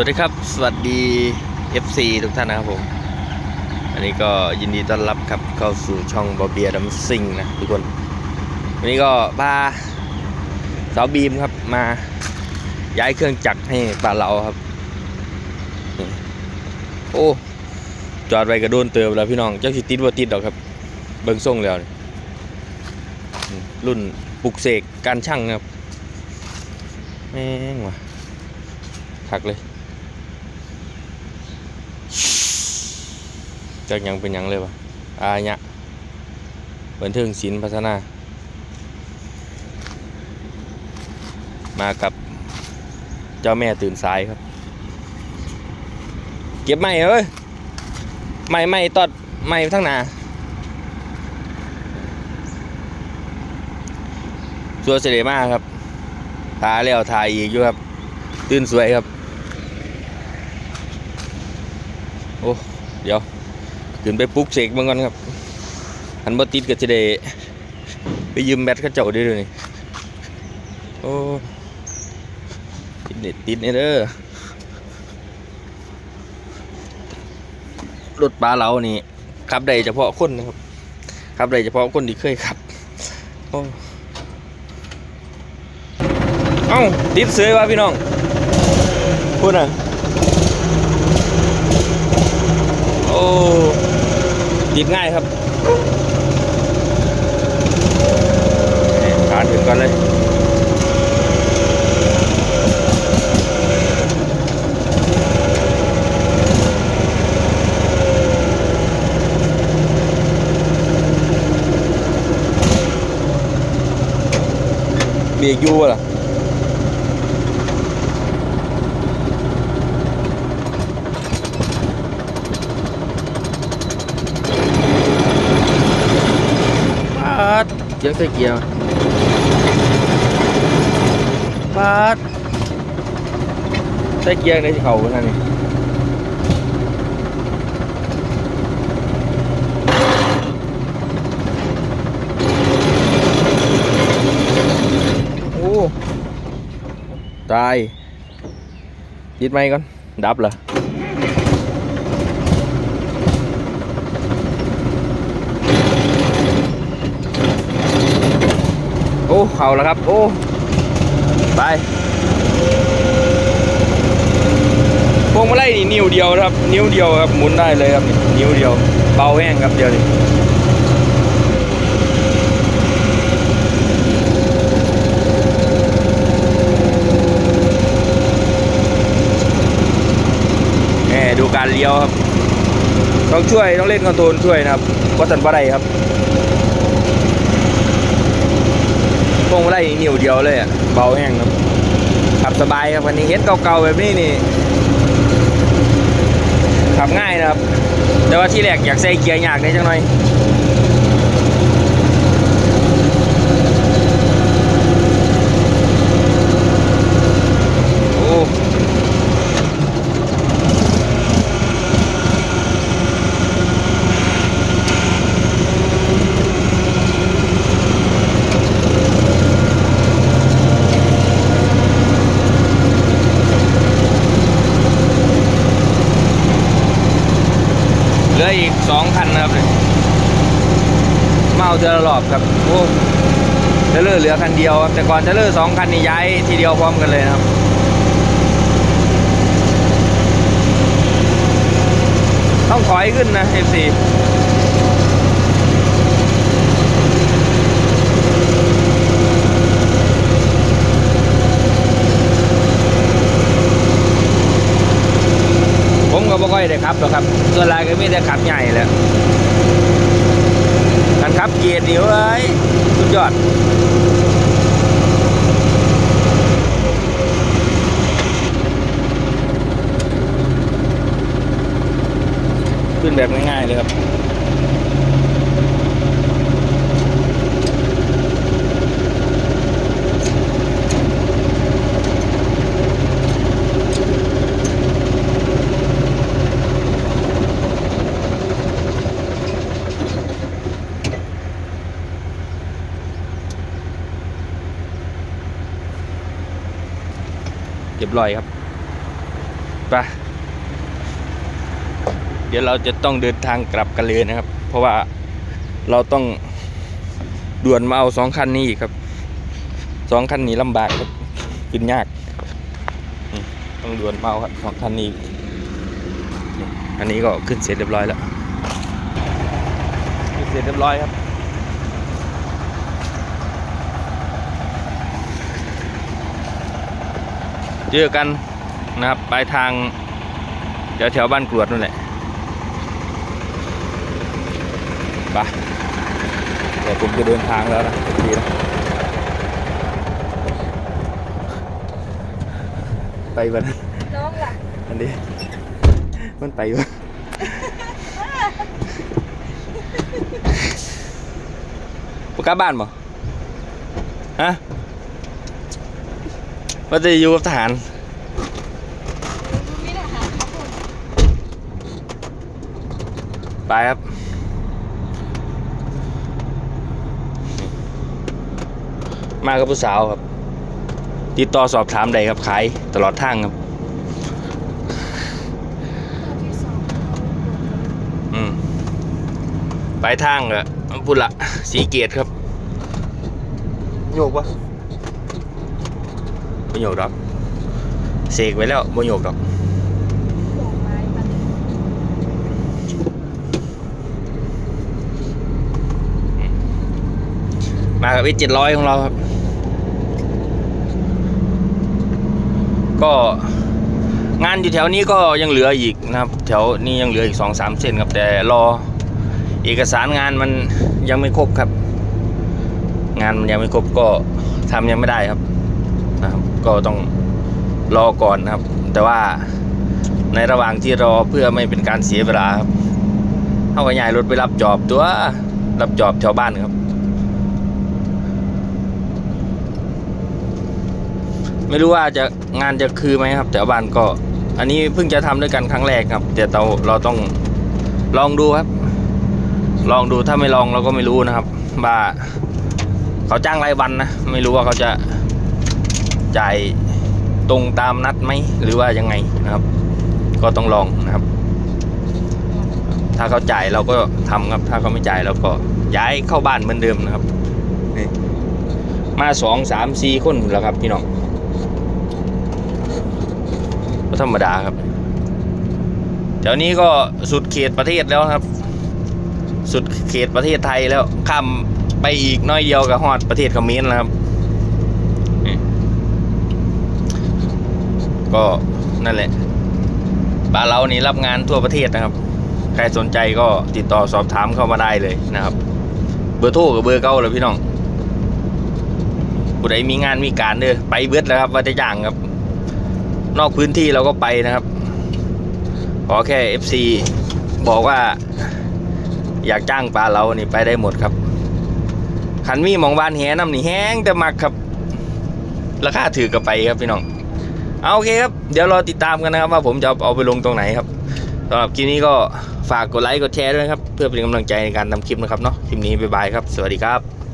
วัสดีครับ สวัสดี FC ทุกท่านนะครับผม อันนี้ก็ยินดีต้อนรับครับเข้าสู่ช่องบอเบียดัมซิงนะทุกคน วันนี้ก็พาสาวบีมครับมาย้ายเครื่องจักรให้ป่าเราครับ โอ้ จอดไว้กระโดนเติมแล้วพี่น้อง เจ้าสิติดว่าติดดอกครับ เบิงส่งแล้ว รุ่นปลุกเสกการช่างนะครับแม่งว่ะคักเลย จากยังเป็นยังเลยวะอาเนี่ยะบันเทิงศิลป์พัฒนา มากับเจ้าแม่ตื่นสายครับ เก็บไม้เอ้ยไม้ไม้ตอดไม้ทั้งหนาสัวเสด็จมากครับทาแล้วทาอีกอยู่ครับ ตื่นสวยครับ โอ้ เดี๋ยว ขึ้นไปปลุ๊กเสกมันก่อนครับหันบ่ติดก็จะได้ไปยืมแบตเขาเจ้าได้ด้วยนี่โอ้ติดเน็ตติดเนี่ยเด้อรถปลาเรานี่ขับได้เฉพาะคนนะครับขับได้เฉพาะคนที่เคยขับโอ้เอ้าติดเสือวะพี่น้องพูดนะโอ้ ติดง่ายครับขาถึงก่อนเลยเบรกอยู่ล่ะ ปาดเสียงใส่เกียร์ปาดใส่เกียร์ในที่เขาขนาดนี้ โอ้เข่าแล้วครับ โอ้ไปพวงมาลัยนี่นิ้วเดียวนะครับ นิ้วเดียวครับหมุนได้เลยครับ นิ้วเดียว เบาแห้งครับเดียวนี้แหมดูการเลี้ยวครับ ต้องช่วยต้องเล่นคอนโทรลช่วยนะครับว่าสันบ่ได้ครับ พวงมาลัยนิ้วเดียวเลยอะเบาแห้งครับขับสบายครับวันนี้เฮ็ดเก่าๆแบบนี้นี่ขับง่ายนะครับ แต่ว่าที่แรกอยากใส่เกียร์ยากได้จังหน่อยโอ้ เหลืออีกสองคันนะครับเมาเจอรอบครับโอ้เทเลอร์เหลือคันเดียวครับแต่ก่อนเทเลอร์สองคันนี่ย้ายทีเดียวพร้อมกันเลยนะครับต้องถอยขึ้นนะ FC ผมก็บ่ค่อยได้ขับหรอกครับส่วนหลาย แต่ขับใหญ่แหล้วการขับเกียร์นี่เว้ยสุดยอดขึ้นแบบง่ายๆเลยครับ เรียบร้อยครับไปเดี๋ยวเราจะต้องเดินทางกลับกันเลยนะครับ เพราะว่าเราต้องด่วนมาเอาสองคันนี้อีกครับสองคันนี้ลำบากครับขึ้นยาก ต้องด่วนมาเอาครับสองคันนี้อันนี้ก็ขึ้นเสร็จเรียบร้อยแล้วขึ้นเสร็จเรียบร้อยครับ เจอกันนะครับปลายทางแถวแถวๆบ้านกรวดนั่นแหละไปเดี๋ยวผมจะเดินทางแล้วนะทุกทีนะไปบ้านน้องล่ะอันนี้มันไปวะปกลับบ้านบ่ฮะ ว่าจะอยู่กับทหารไปครับมากับผู้สาวครับ ติดต่อสอบถามใดครับขายตลอดทางครับที่สองอืมปลายทางอะพุ่นละสีเกียรติครับ โยกปะ โยกดอกเสกไว้แล้วไม่โยกดอกดอกไม้มันมากับวิเจ็ดร้อยของเราครับ ก็งานอยู่แถวนี้ก็ยังเหลืออีกนะครับ แถวนี้ยังเหลืออีกสองสามเส้นครับแต่รอเอกสารงานมันยังไม่ครบครับ งานมันยังไม่ครบก็ทำยังไม่ได้ครับนะครับ ก็ต้องรอก่อนนะครับ แต่ว่าในระหว่างที่รอเพื่อไม่เป็นการเสียเวลาครับเขาก็ย้ายรถไปรับจอบตัวรับจอบแถวบ้านครับ ไม่รู้ว่าจะงานจะคือไหมครับ แต่บ้านก็ อันนี้เพิ่งจะทำด้วยกันครั้งแรกครับ แต่เราเราต้องลองดูครับ ลองดูถ้าไม่ลองเราก็ไม่รู้นะครับว่าเขาจ้างรายวันนะ ไม่รู้ว่าเขาจะ จ่ายตรงตามนัดไหมหรือว่ายังไงนะครับ ก็ต้องลองนะครับ ถ้าเขาจ่ายเราก็ทำครับ ถ้าเขาไม่จ่ายเราก็ย้ายเข้าบ้านเหมือนเดิมนะครับนี่มาสองสามสี่คนแล้วครับพี่น้องก็ธรรมดาครับแถวนี้ก็สุดเขตประเทศแล้วครับ สุดเขตประเทศไทยแล้วข้ามไปอีกน้อยเดียวกับฮอดประเทศเขมรแล้วครับ ก็นั่นแหละบ้าเรานี่รับงานทั่วประเทศนะครับ ใครสนใจก็ติดต่อสอบถามเข้ามาได้เลยนะครับ เบอร์โทรกับเบอร์เก้าเลยพี่น้องผู้ใดมีงานมีการเด้อไปเบิดแล้วครับว่าจะย่างครับ นอกพื้นที่เราก็ไปนะครับขอแค่ FC บอกว่า อยากจ้างปลาเรานี่ไปได้หมดครับขันมีหมองบานแหน้ำนี่แห้งแต่มักครับ ราคาถือกับไปครับพี่น้อง เอาโอเคครับ เดี๋ยวรอติดตามกันนะครับ ว่าผมจะเอาไปลงตรงไหนครับสำหรับคลิปนี้ก็ฝากกดไลค์กดแชร์ด้วยนะครับ เพื่อเป็นกำลังใจในการทำคลิปนะครับเนาะคลิปนี้บ๊ายบายครับ สวัสดีครับ